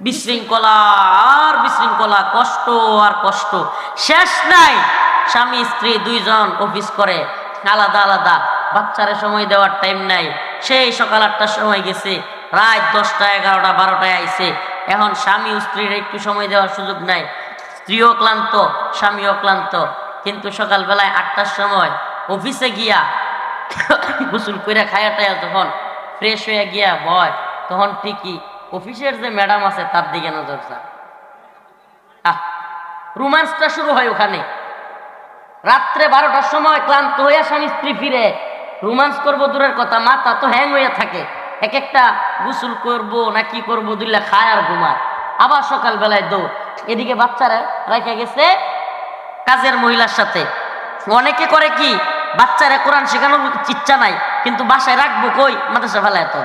বিশৃঙ্খলা, আর বিশৃঙ্খলা, কষ্ট আর কষ্ট। শেষ নাই। স্বামী, স্ত্রী দুইজন অফিস করে, আলাদা আলাদা। বাচ্চারে সময় দেওয়ার টাইম নাই। সেই সকাল আটটার সময় গেছে, রাত দশটা, এগারোটা, বারোটায় আইছে। এখন স্বামী স্ত্রীর একটু সময় দেওয়ার সুযোগ নাই। স্ত্রীও ক্লান্ত, স্বামীও ক্লান্ত। কিন্তু সকালবেলায় আটটার সময় অফিসে গিয়া গোসল করে খায়া যখন ফ্রেশ হয়ে গিয়া বয়, তখন ঠিকই অফিসের যে ম্যাডাম আছে, তার দিকে নজর যা। আহ, রোমান্সটা শুরু হয় ওখানে। রাত্রে বারোটার সময় ক্লান্ত হইয়া স্বামী স্ত্রী ফিরে। রোমান্স করব দূরের কথা, মাথা তো হ্যাং হইয়া থাকে। এক একটা গোসল করব না কি করব, দুইলা খায় আর ঘুমায়। আবার সকালবেলায় দৌড়। এদিকে বাচ্চারা রেখে গেছে কাজের মহিলার সাথে। অনেকে করে কি, বাচ্চারা কোরআন শেখানোর ইচ্ছা নাই, কিন্তু বাসায় রাখব কই? মাদ্রাসা ফেলায় তো।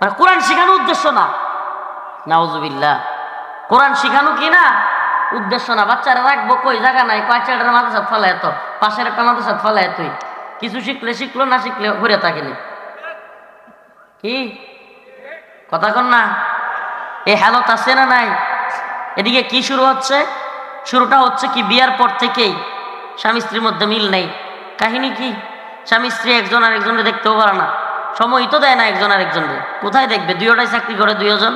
মানে কোরআন শেখানোর উদ্দেশ্য না। নাউজুবিল্লাহ। কোরআন শেখানো কি না? উদ্দেশ্য না। বাচ্চারা রাখব কই? জায়গা নাই। কয় চারটার মাদ্রাসা ফেলায় তো? পাশের একটা মাদ্রাসা ফেলায় তুই? কিছু শিখলে শিখলো, না শিখলে ঘুরে থাকিনি কি? কথা কন না। এই হালত আছে না নাই? এদিকে কি শুরু হচ্ছে? শুরুটা হচ্ছে কি বিয়ার পর থেকেই। স্বামী স্ত্রীর মধ্যে মিল নেই। কাহিনী কি? স্বামী স্ত্রী একজন আর একজনকে দেখতেও পারে না। সময় তো দেয় না একজন আর একজনকে কোথায় দেখবে? দুইটাই চাকরি করে দুইজন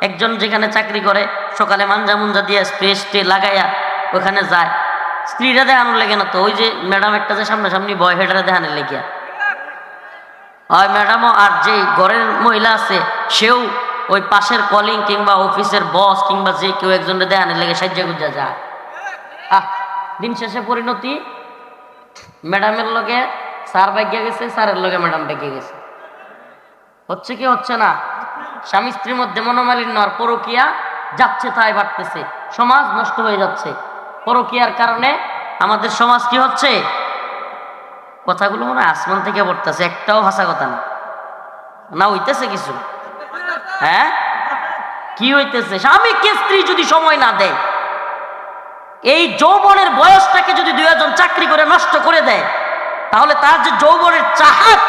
একজন যেখানে চাকরি করে, সকালে মাঞ্জা মুঞ্জা দিয়ে স্প্রে স্প্রে লাগাইয়া ওখানে যায়। স্ত্রীরা দেখানোর লেগে না তো, ওই যে ম্যাডাম একটা যে সামনাসামনি বয় হেটারে দেখানোর লেগিয়া হয় ম্যাডামও আর যে ঘরের মহিলা আছে, সেও ওই পাশের কলিং কিংবা অফিসের বস কিংবা যে কেউ একজনের দেয়ানের লেগে সাহায্য গুজা যায় আহ, দিন শেষে পরিণতি? ম্যাডামের লগে স্যার বাইকে গেছে, স্যারের লগে ম্যাডাম বাইকে গেছে। হচ্ছে কি হচ্ছে না? স্বামী স্ত্রীর মধ্যে মনোমালিন্য আর পরকিয়া যাচ্ছে তাই বাড়তেছে। সমাজ নষ্ট হয়ে যাচ্ছে। পরকিয়ার কারণে আমাদের সমাজ কি হচ্ছে? কথাগুলো মনে আসমান থেকে পড়তেছে, একটাও ভাষা কথা না। না, হইতেছে কিছু? হ্যাঁ? কি হইতেছে? স্বামীকে স্ত্রী যদি সময় না দেয়, এই যৌবনের বয়সটাকে যদি দুই একজন চাকরি করে নষ্ট করে দেয়, তাহলে তার যে যৌবনের চাহাত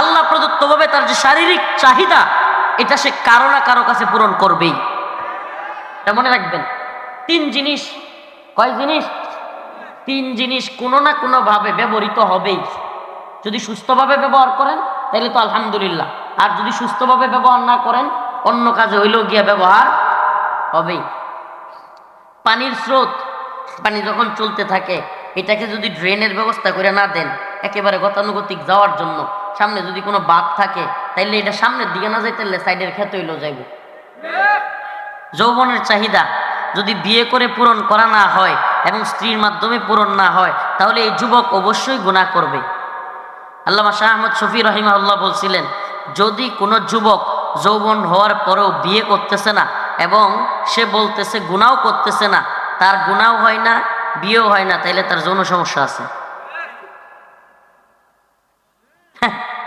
আল্লাহ প্রদত্তভাবে তার যে শারীরিক চাহিদা, এটা সে কারও না কারও কাছে পূরণ করবেই। এটা মনে রাখবেন। তিন জিনিস, কয় জিনিস? তিন জিনিস কোনো না কোনো ভাবে ব্যবহৃত হবেই। যদি সুস্থভাবে ব্যবহার করেন, তাহলে তো আলহামদুলিল্লাহ। আর যদি সুস্থভাবে ব্যবহার না করেন, অন্য কাজে হইলেও গিয়া ব্যবহার হবেই। পানির স্রোত, পানি যখন চলতে থাকে, এটাকে যদি ড্রেনের ব্যবস্থা করে না দেন, একেবারে গতানুগতিক যাওয়ার জন্য সামনে যদি কোনো বাঁধ থাকে, তাইলে এটা সামনের দিকে না যাইতে সাইডের খেতে হইলেও যাইব। যৌবনের চাহিদা, যদি বিয়ে করে পূরণ করা না হয় এবং স্ত্রীর মাধ্যমে পূরণ না হয়, তাহলে এই যুবক অবশ্যই গুণা করবে। আল্লামা শাহ আহমদ শফি রহিমাউল্লাহ বলছিলেন, যদি কোনো যুবক যৌবন হওয়ার পরেও বিয়ে করতেছে না এবং সে বলতেছে গুণাও করতেছে না, তার গুণাও হয় না, বিয়েও হয় না, তাইলে তার যৌন সমস্যা আছে।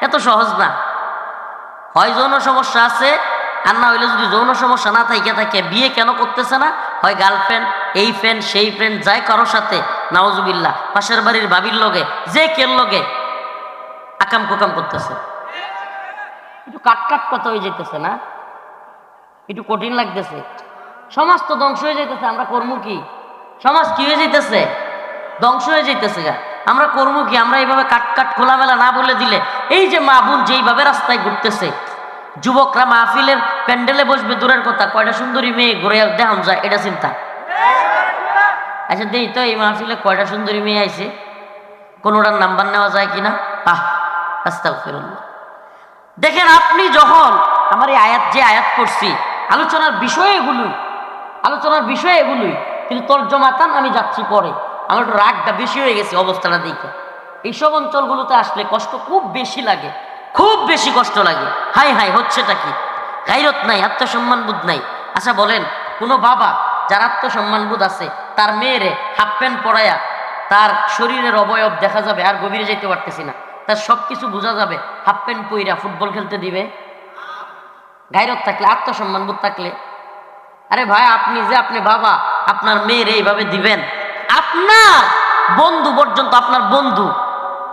এত সহজ না। হয় যৌন সমস্যা আছে, আর না হইলে যদি যৌন সমস্যা না থাকে থাকে বিয়ে কেন করতেছে না? হয় গার্লফ্রেন্ড এই ফ্রেন্ড সেই ফ্রেন্ড যায় কারোর সাথে নাওজুবিল্লা পাশের বাড়ির বাবির লগে, যে কের লগে আকাম কুকাম করতেছে। একটু কাট কাট কথা হয়ে যেতেছে না? একটু কঠিন লাগতেছে। সমাজ তো ধ্বংস হয়ে যেতেছে আমরা কর্ম কি? সমাজ কি হয়ে যেতেছে ধ্বংস হয়ে যেতেছে গা। আমরা কর্ম কি? আমরা এইভাবে কাট কাট খোলামেলা না বলে দিলে এই যে মা বোন যেইভাবে রাস্তায় ঘুরতেছে, যুবকরা মাহফিলের প্যান্ডেলে বসবে, দূরের কথা, কয়টা সুন্দরী মেয়ে ঘুরে দেখান যায়, এটা চিন্তা। আচ্ছা দেই তো, এই মাহফিলে কয়টা সুন্দরী মেয়ে আইছে? কোনোটার নাম্বার নেওয়া যায় কিনা? আহ আস্তাক ফিরুল্লাহ দেখেন, আপনি যখন আমার এই আয়াত, যে আয়াত করছি আলোচনার বিষয় এগুলোই, আলোচনার বিষয় এগুলোই, কিন্তু তর্জমাতান আমি যাচ্ছি পরে। আমার একটু রাগটা বেশি হয়ে গেছে অবস্থাটা দেখে। এইসব অঞ্চলগুলোতে আসলে কষ্ট খুব বেশি লাগে, খুব বেশি কষ্ট লাগে। হাই হাই, হচ্ছেটা কি? গাইরত নাই আত্মসম্মান বোধ নাই। আচ্ছা বলেন, কোনো বাবা যার আত্মসম্মান বোধ আছে, তার মেয়েরে হাফ প্যান্ট পরায়া তার শরীরের অবয়ব দেখা যাবে আর গভীরে যেতে পারতেছি না। তার সব কিছু বোঝা যাবে, হাফ প্যান্ট পইরা ফুটবল খেলতে দিবে। গাইরত থাকলে আত্মসম্মান বোধ থাকলে। আরে ভাই, আপনি যে, আপনি বাবা, আপনার মেয়ের এইভাবে দিবেন। আপনার বন্ধু পর্যন্ত আপনার বন্ধু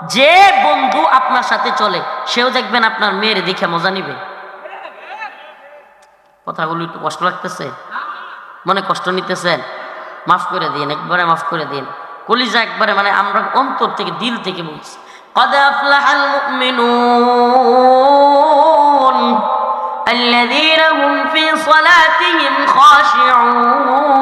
যে বন্ধু আপনার সাথে চলে সেও দেখবেন আপনার মেয়ের দেখে মজা নিবে কথাগুলো একটু কষ্ট লাগতেছে মনে কষ্ট নিতেছেন মাফ করে দিন একবারে মাফ করে দিন কলিজা একবারে মানে আমরা অন্তর থেকে দিল থেকে বলছি قد أفلح المؤمنون الذين هم في صلاتهم خاشعون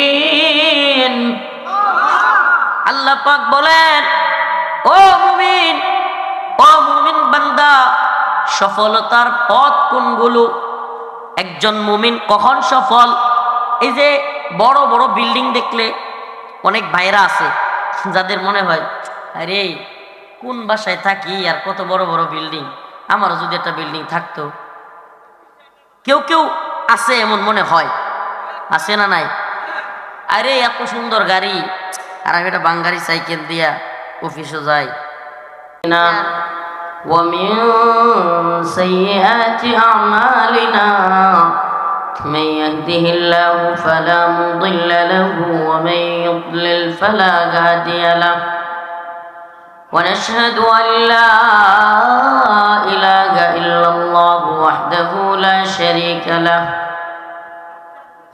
আল্লাহ পাক বলেন, ও মুমিন ও মুমিন বান্দা, সফলতার পথ কোনগুলো? একজন মুমিন কখন সফল? এই যে বড় বড় বিল্ডিং দেখলে অনেক ভাইরা আছে, যাদের মনে হয়, আরে, কোন বাসায় থাকি আর কত বড় বড় বিল্ডিং? আমারও যদি একটা বিল্ডিং থাকতো। কেউ কেউ আছে এমন মনে হয়, আছে না নাই? আরে, এত সুন্দর গাড়ি আর আমি একটা বাঙ্গারি সাইকেল দিয়া অফিসে যাই। না। ومن سيئات أعمالنا من يهده الله فلا مضل له ومن يضلل فلا هادي له ونشهد أن لا إله إلا الله وحده لا شريك له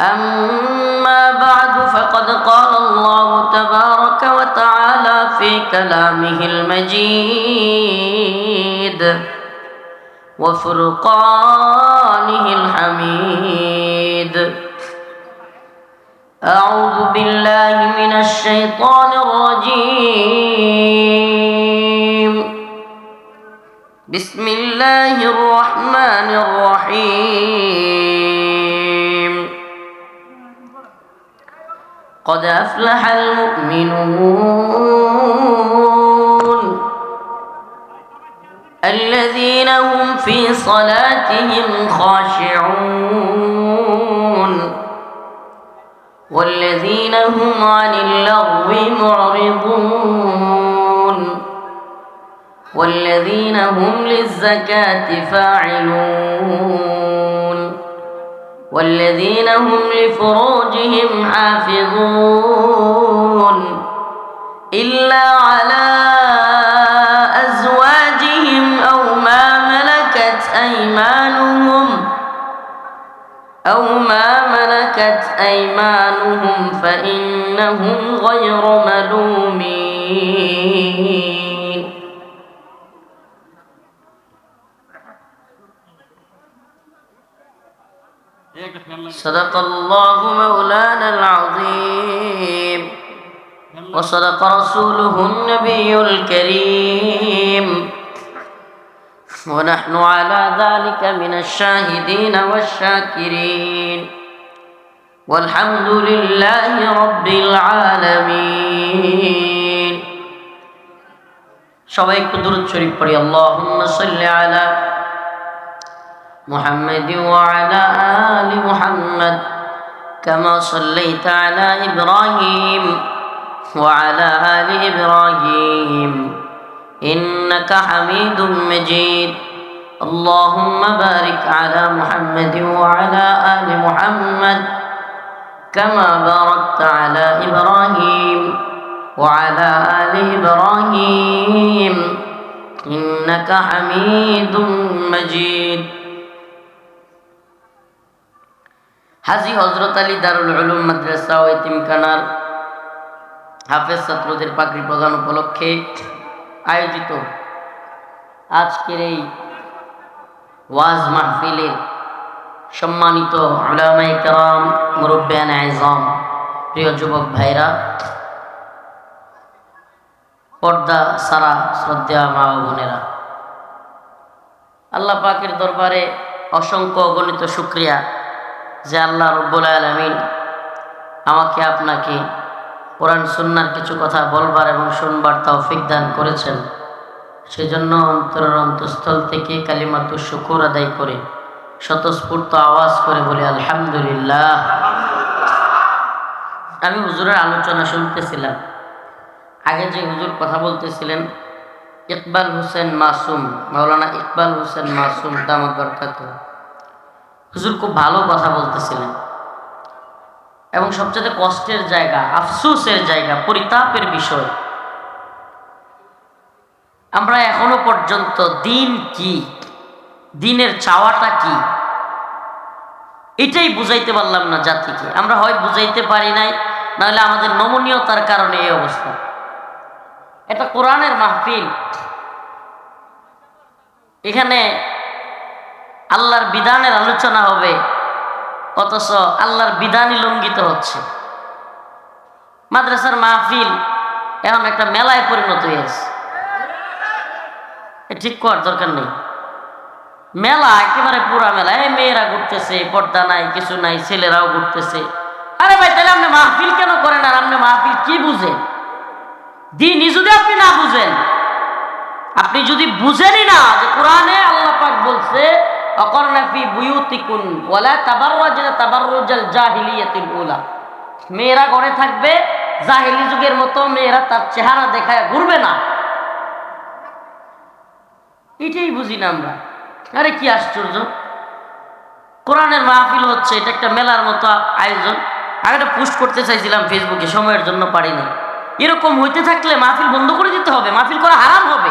أما بعد فقد وتعالى في كلامه المجيد وفرقانه الحميد. أعوذ بالله من الشيطان الرجيم. بسم الله الرحمن الرحيم. قد أفلح المؤمنون الذين هم في صلاتهم خاشعون. والذين هم عن اللغو معرضون. والذين هم للزكاة فاعلون. والذين هم لفروجهم حافظون. إلا على أزواجهم أو ما ملكت أيمانهم أو ما ملكت أيمانهم فإنهم غير ملومين. صدق الله مولانا العظيم. وصدق رسوله النبي الكريم ونحن على ذلك من الشاهدين والشاكرين والحمد لله رب العالمين সবাই একটু দূরত শরীফ পড়ি আল্লাহুম্মা সাল্লি আলা محمد وعلى آل محمد كما صليت على إبراهيم وعلى آل إبراهيم إنك حميد مجيد اللهم بارك على محمد وعلى آل محمد كما باركت على إبراهيم وعلى آل إبراهيم إنك حميد مجيد হাজি হজরত আলী দারুল উলুম মাদ্রাসা ও এতিমখানার হাফেজ ছাত্রদের পাগড়ি প্রদান উপলক্ষে আয়োজিত আজকের এই ওয়াজ মাহফিলের সম্মানিত প্রিয় যুবক ভাইরা, পর্দা সারা শ্রদ্ধা মা বোনেরা। আল্লাহ পাকের দরবারে অসংখ্য অগণিত শুক্রিয়া যে আল্লাহ রব্বুল আলমিন আমাকে আপনাকে কোরআন সুন্নার কিছু কথা বলবার এবং শুনবার তৌফিক দান করেছেন। সেজন্য অন্তরের অন্তঃস্থল থেকে কালিমাতু শুকুর আদায় করে, স্বতঃস্ফূর্ত আওয়াজ করে বলি, আলহামদুলিল্লাহ। আমি হুজুরের আলোচনা শুনতেছিলাম। আগে যে হুজুর কথা বলতেছিলেন, ইকবাল হোসেন মাসুম, মাওলানা ইকবাল হোসেন মাসুম দামদ বরকাত হুজুর খুব ভালো কথা বলতেছিলেন। এবং সবচেয়ে কষ্টের জায়গা, আফসুসের জায়গা, পরিতাপের বিষয়। আমরা এখনও পর্যন্ত দিন কি? দিনের চাওয়াটা কি? এটাই বুঝাইতে পারলাম না জাতিকে। আমরা হয় বুঝাইতে পারি নাই, নাহলে আমাদের নমনীয়তার কারণে এই অবস্থা। এটা কোরআনের মাহফিল। এখানে আল্লাহর বিধানের আলোচনা হবে। অথচ আল্লাহর বিধানই লঙ্ঘিত হচ্ছে। মাদ্রাসার মাহফিল এখন একটা মেলায় পরিণত হয়েছে। ঠিক করার দরকার নেই। মেলা একেবারে পুরা মেলা। এই মেয়েরা ঘুরতেছে, পর্দা নাই, কিছু নাই, ছেলেরাও ঘুরতেছে। আরে ভাই, তাহলে আপনি মাহফিল কেন করেন আর আপনি মাহফিল কি বুঝেন? দিনই যদি আপনি না বুঝেন, আপনি যদি বুঝেনই না যে কোরআনে আল্লাহ পাক বলছে মেয়েরা ঘরে থাকবে, জাহিলি যুগের মতো মেয়েরা তার চেহারা দেখায় ঘুরবে না। এটাই বুঝি না আমরা। আরে কি আশ্চর্য। কোরআনের মাহফিল হচ্ছে, এটা একটা মেলার মতো আয়োজন। আগে একটা পোস্ট করতে চাইছিলাম ফেসবুকে, সময়ের জন্য পারিনি। এরকম হইতে থাকলে মাহফিল বন্ধ করে দিতে হবে, মাহফিল করা হারাম হবে।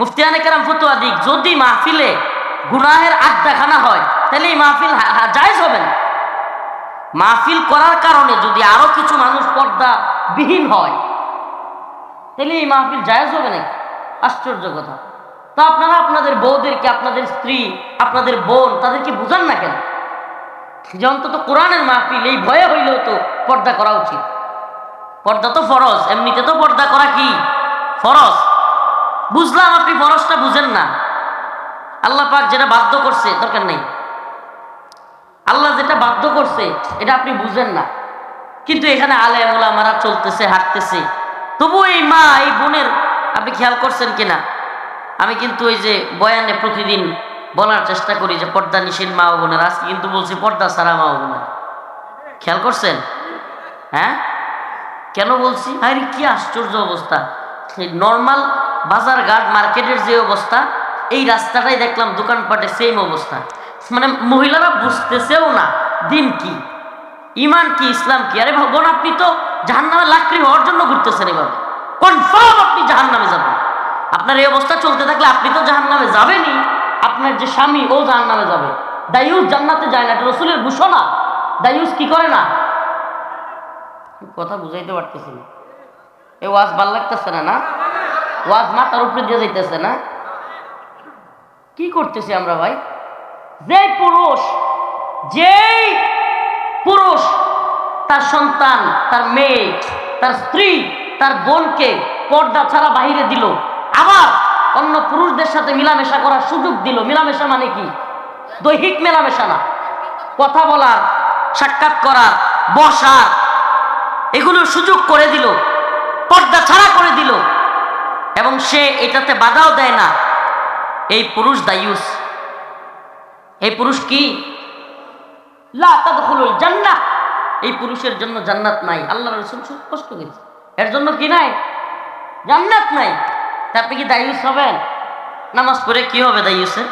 মুফতিয়ানে কেরাম ফতুয়া দিক, যদি মাহফিলে গুনাহের আড্ডাখানা হয়, তাহলে এই মাহফিল জায়েজ হবে না। মাহফিল করার কারণে যদি আরও কিছু মানুষ পর্দা বিহীন হয়, তাহলে এই মাহফিল জায়েজ হবে নাকি? আশ্চর্য কথা। তা আপনারা আপনাদের বউদেরকে, আপনাদের স্ত্রী, আপনাদের বোন, তাদেরকে বুঝান না কেন? যে অন্তত কোরআনের মাহফিল, এই ভয়ে হইলেও তো পর্দা করা উচিত। পর্দা তো ফরজ, এমনিতে তো পর্দা করা কি? ফরজ। বুঝলাম আপনি ফরজটা বুঝেন না। আল্লাহ পাক যেটা বাধ্য করছে, দরকার নেই। আল্লাহ যেটা বাধ্য করছে, এটা আপনি বুঝেন না। কিন্তু এখানে আলে মারা চলতেছে, হাঁটতেছে। তবু এই মা, এই বোনের, আপনি খেয়াল করছেন কিনা? আমি কিন্তু ওই যে বয়ানে প্রতিদিন বলার চেষ্টা করি যে পর্দা নিষেধ মা বোনের। আজকে কিন্তু বলছি পর্দা সারা মা বোনের। খেয়াল করছেন? হ্যাঁ? কেন বলছি? আরে কি আশ্চর্য অবস্থা। নর্মাল বাজার ঘাট, মার্কেটের যে অবস্থা, এই রাস্তাটাই দেখলাম দোকানপাটে সেম অবস্থা। মানে মহিলারা বুঝতেছেও না, দিন কি, ইমান কি, ইসলাম কি। আরে ভগবান, আপনি তো জাহান নামে লাকড়ি হওয়ার জন্য ঘুরতেছেন এভাবে। কনফার্ম আপনি জাহান নামে যাবেন। আপনার এই অবস্থা চলতে থাকলে আপনি তো জাহান নামে যাবেনই। আপনার যে স্বামী, ও জাহান নামে যাবে। দায়ুস জান্নাতে যায় না, এটা রসুলের ঘোষণা। দায়ুস কি করে না? কথা বুঝাইতে পারতেছি না। এই ওয়াজ ভালো লাগতেছে না না? ওয়াজ মাথার উপরে দিয়ে যাইতেছে না? কি করতেছি আমরা ভাই? যে পুরুষ, যেই পুরুষ তার সন্তান, তার মেয়ে, তার স্ত্রী, তার বোনকে পর্দা ছাড়া বাহিরে দিল, আবার অন্য পুরুষদের সাথে মিলামেশা করার সুযোগ দিল। মিলামেশা মানে কি? দৈহিক মেলামেশা না। কথা বলার, সাক্ষাৎ করার, বসার, এগুলোর সুযোগ করে দিল, পর্দা ছাড়া করে দিল। এবং সে এটাতে বাধাও দেয় না। এই পুরুষ দায়ুস এই পুরুষ কি? জান্নাহ। এই পুরুষের জন্য জান্নাত নাই। আল্লাহ রসুল কষ্ট গেছে এর জন্য কি নাই? জান্নাত নাই। তা আপনি কি দায়ুস হবেন? নামাজ পড়ে কি হবে দায়ুসের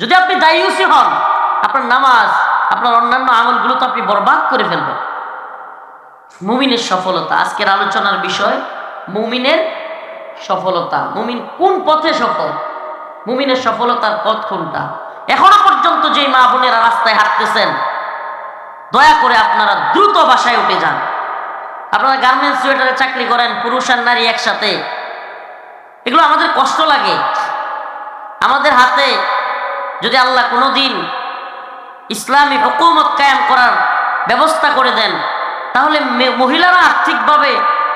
যদি আপনি দায়ুসই হন, আপনার নামাজ, আপনার অন্যান্য আমলগুলো তো আপনি বরবাদ করে ফেলবেন। মুমিনের সফলতা, আজকের আলোচনার বিষয় মুমিনের সফলতা। মুমিন কোন পথে সফল? মুমিনের সফলতার পথ কোনটা? এখনও পর্যন্ত যে মা বোনেরা রাস্তায় হাঁটতেছেন, দয়া করে আপনারা দ্রুত বাসায় উঠে যান। আপনারা গার্মেন্টস সোয়েটারে চাকরি করেন, পুরুষ আর নারী একসাথে। এগুলো আমাদের কষ্ট লাগে। আমাদের হাতে যদি আল্লাহ কোনো দিন ইসলামী হুকুমত কায়েম করার ব্যবস্থা করে দেন, তাহলে মহিলারা আর্থিকভাবে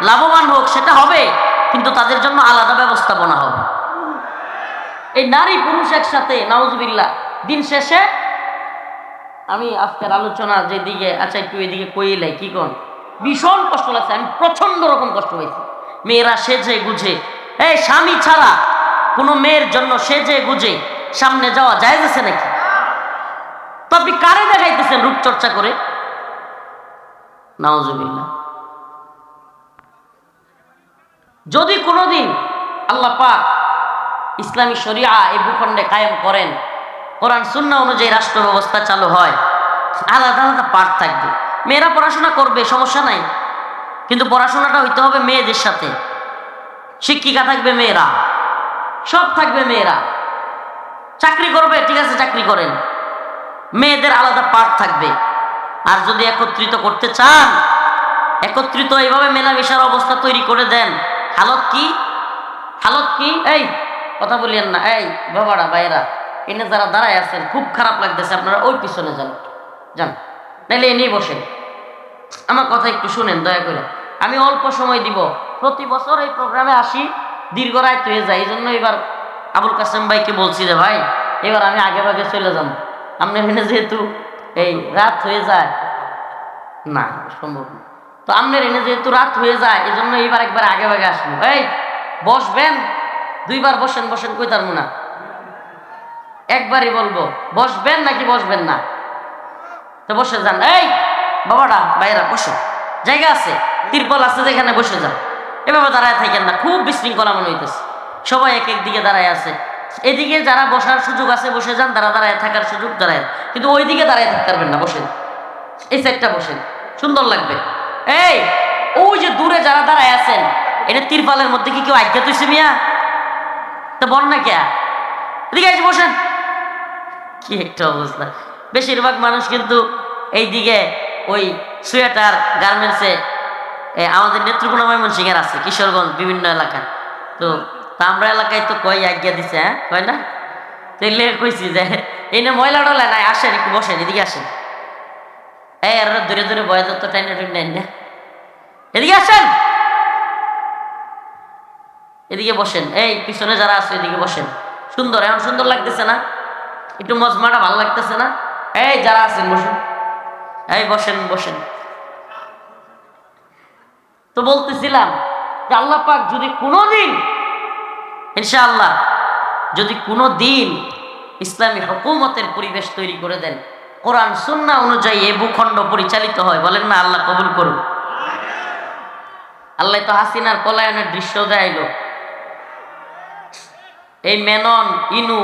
লাভবান হোক, সেটা হবে, কিন্তু তাদের জন্য আলাদা ব্যবস্থাপনা হবে। এই নারী পুরুষ একসাথে নাউজবিল্লা দিন শেষে, আমি আজকের আলোচনা যেদিকে আচ্ছা একটু এদিকে কইলাই, কি কোন? ভীষণ কষ্ট লাগছে, আমি প্রচণ্ড রকম কষ্ট হয়েছি মেয়েরা সেজে গুজে, এই স্বামী ছাড়া কোনো মেয়ের জন্য সেজে গুজে সামনে যাওয়া যায় নাকি? তো আপনি কারে দেখাইতেছেন রূপচর্চা করে? নাওজুবিল্লাহ যদি কোনোদিন আল্লাহ পাক ইসলামী শরিয়া এই ভূখণ্ডে কায়েম করেন, কোরআন সুন্না অনুযায়ী রাষ্ট্র ব্যবস্থা চালু হয়, আলাদা আলাদা পাঠ থাকবে। মেয়েরা পড়াশোনা করবে, সমস্যা নাই। কিন্তু পড়াশোনাটা হইতে হবে মেয়েদের সাথে। শিক্ষিকা থাকবে মেয়েরা। সব থাকবে মেয়েরা। চাকরি করবে, ঠিক আছে, চাকরি করেন। মেয়েদের আলাদা পাঠ থাকবে। আর যদি একত্রিত করতে চান, একত্রিত এইভাবে মেলামেশার অবস্থা তৈরি করে দেন। হালত কি? হালত কি? এই, কথা বলিয়েন না। এই, বাবারা বাইরা এনে যারা দাঁড়ায় আছেন, খুব খারাপ লাগতেছে, আপনারা ওই পিছনে যান। যান। নাইলে এনেই বসেন। আমার কথা একটু শুনেন, দয়া করে। আমি অল্প সময় দিব। প্রতি বছর এই প্রোগ্রামে আসি, দীর্ঘ রাত হয়ে যায়। এই জন্য এবার আবুল কাসেম ভাইকে বলছি যে, ভাই, এবার আমি আগে ভাগে চলে যাব। আপনি এখানে যেহেতু এই রাত হয়ে যায়, না, সম্ভব না। তো আপনার এনে যেহেতু রাত হয়ে যায় এই জন্য এইবার একবার আগে ভাগে আসব। এই, বসবেন? দুইবার বসেন বসেন কই তার না একবারই বলব, বসবেন নাকি বসবেন না? তো বসে যান। এই বাবাটা বাইরা বসো। জায়গা আছে, তিরপল আছে যেখানে বসে যান। এভাবে দাঁড়ায় থাকেন না, খুব বিশৃঙ্খলা মনে হইতেছে। সবাই এক এক দিকে দাঁড়ায় আছে। এদিকে যারা বসার সুযোগ আছে, বসে যান। তারা দাঁড়ায় থাকার সুযোগ, দাঁড়ায়। কিন্তু ওই দিকে দাঁড়ায় থাকতে পারবেন না, বসেন। এই সাইডটা বসেন। সুন্দর লাগবে। এই, ওই যে দূরে যারা দাঁড়ায় আছেন এটা তিরপালের মধ্যে কি কেউ আজ্ঞা তুইছে মিয়া? তো বল না কে? এদিকে এসে বসেন। কি একটা অবস্থা। বেশিরভাগ মানুষ কিন্তু এই দিকে ওই সোয়েটার, গার্মেন্টসে আমাদের নেত্রকোনা ময়মনসিংহের আছে, কিশোরগঞ্জ, বিভিন্ন এলাকায় তো তা আমরা এলাকায় তো কই আজ্ঞা দিছে হ্যাঁ? কয় না? তাইলে কইছি যে, এই না ময়লা টলা নাই, আসেন, একটু বসেন, এদিকে আসেন। এই, আর ধরে ধরে বয়া যত টাইনে না এদিকে আসেন। এদিকে বসেন। এই, পিছনে যারা আছে, এদিকে বসেন। সুন্দর, এখন সুন্দর লাগতেছে না? একটু মজমাটা ভালো লাগতেছে না? এই, যারা আছেন এই, বসেন বসেন। তো বলতেছিলাম যে আল্লাহ পাক যদি কোনো দিন ইনশাআল্লাহ, যদি কোনো দিন ইসলামী হকুমতের পরিবেশ তৈরি করে দেন কোরআন সুন্না অনুযায়ী এ ভূখণ্ড পরিচালিত হয়। বলেন না, আল্লাহ কবুল করুন আল্লাহ তো হাসিনার পলায়নের দৃশ্য দেখাইল। এই মেনন, ইনু,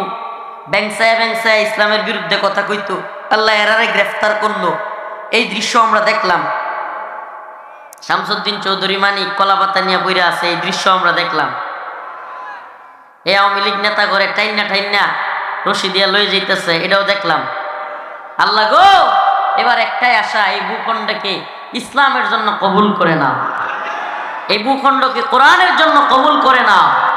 ব্যাংসায় ব্যাংসায় ইসলামের বিরুদ্ধে কথা কইত। আল্লাহ এরারে গ্রেফতার করল। এই দৃশ্য আমরা দেখলাম। শামসুদ্দিন চৌধুরী মানিক কলাপাতা নিয়ে বইরা আছে, এই দৃশ্য আমরা দেখলাম। এই আওয়ামী লীগ নেতা করে টাইনা টাইনা রশি দিয়া লয়ে যাইতেছে, এটাও দেখলাম। আল্লাহ গো, এবার একটাই আশা, এই ভূখণ্ডকে ইসলামের জন্য কবুল করে নাও। এই ভূখণ্ডকে কোরআনের জন্য কবুল করে নাও।